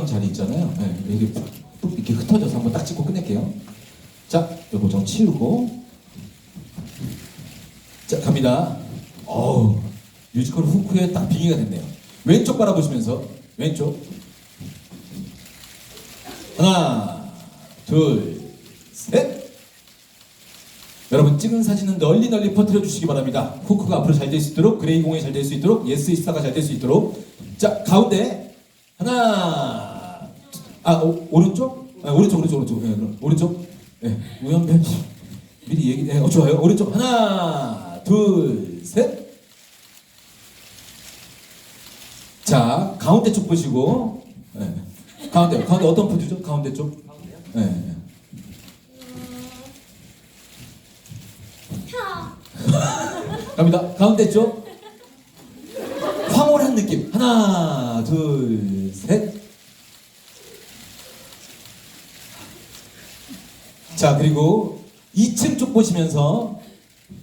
자리 있잖아요. 네, 이렇게 푹 이렇게 흩어져서 한번 딱 찍고 끝낼게요. 자, 요거 좀 치우고. 자, 갑니다. 어우, 뮤지컬 후크에 딱 빙의가 됐네요. 왼쪽 바라보시면서, 왼쪽. 하나, 둘, 셋. 여러분 찍은 사진은 널리 널리 퍼뜨려 주시기 바랍니다. 후크가 앞으로 잘 될 수 있도록 그레이 공이 잘 될 수 있도록 예스 이스타가 잘 될 수 있도록 자 가운데 하나. 아 오, 오른쪽? 아, 오른쪽 오른쪽 오른쪽. 예, 그럼 오른쪽. 예, 우연변 미리 얘기 예, 어, 좋아요. 오른쪽 하나 둘 셋 자 가운데 쪽 보시고. 예. 가운데 가운데 어떤 포즈죠? 가운데 쪽? 예, 예. 갑니다. 가운데 쪽. 황홀한 느낌. 하나, 둘, 셋. 자, 그리고 2층 쪽 보시면서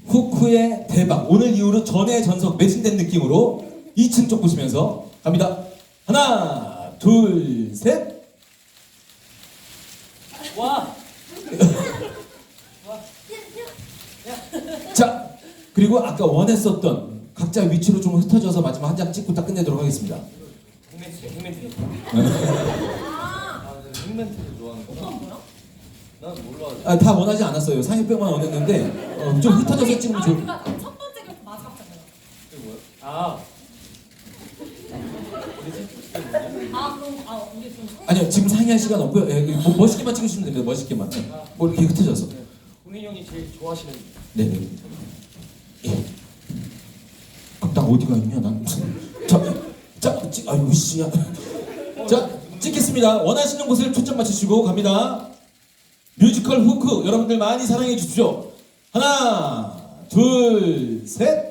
후크의 대박. 오늘 이후로 전의 전석 매진된 느낌으로 2층 쪽 보시면서 갑니다. 하나, 둘, 셋. 와! 자, 그리고 아까 원했었던 각자 위치로 좀 흩어져서 마지막 한 장 찍고 딱 끝내도록 하겠습니다. 핵멘트. 아, 핵멘트를 좋아하는 거야? 난 몰라. 아, 다 원하지 않았어요. 상위병만 원했는데 어, 좀 흩어져서 찍으면 좋을 아, 그러니까 첫 번째 그 마지막 장면. 이게 뭐야? 아. 아 그럼 아 우리 좀 성- 아니요 지금 상의할 시간 없고요. 예, 뭐, 멋있게만 찍으시면 됩니다. 멋있게만. 뭐 이렇게 흩어져서. 공인 형이 제일 좋아하시는 네네. 예. 나 어디가 있냐 난. 자, 자, 찍, 아이고 씨야. 자, 찍겠습니다. 원하시는 곳을 초점 맞추시고 갑니다. 뮤지컬 후크 여러분들 많이 사랑해 주십시오. 하나, 둘, 셋.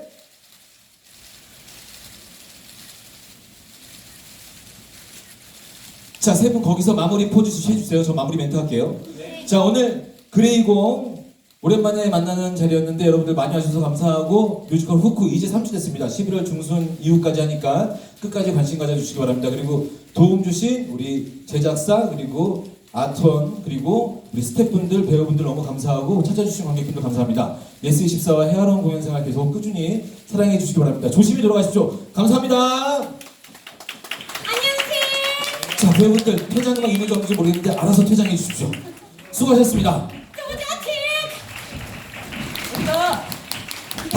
자, 세 분 거기서 마무리 포즈 해주세요. 저 마무리 멘트 할게요. 자, 오늘 그레이공 오랜만에 만나는 자리였는데 여러분들 많이 와주셔서 감사하고 뮤지컬 후크 이제 3주 됐습니다. 11월 중순 이후까지 하니까 끝까지 관심 가져주시기 바랍니다. 그리고 도움 주신 우리 제작사 그리고 아톤 그리고 우리 스태프분들 배우분들 너무 감사하고 찾아주신 관객분들 감사합니다. 예스24와 헤아론 공연생활 계속 꾸준히 사랑해 주시기 바랍니다. 조심히 돌아가십시오. 감사합니다. 안녕하세요. 자 배우분들 퇴장만 있는지 없는지 모르겠는데 알아서 퇴장해 주십시오. 수고하셨습니다.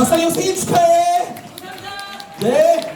박상영 생일 축하해. 네.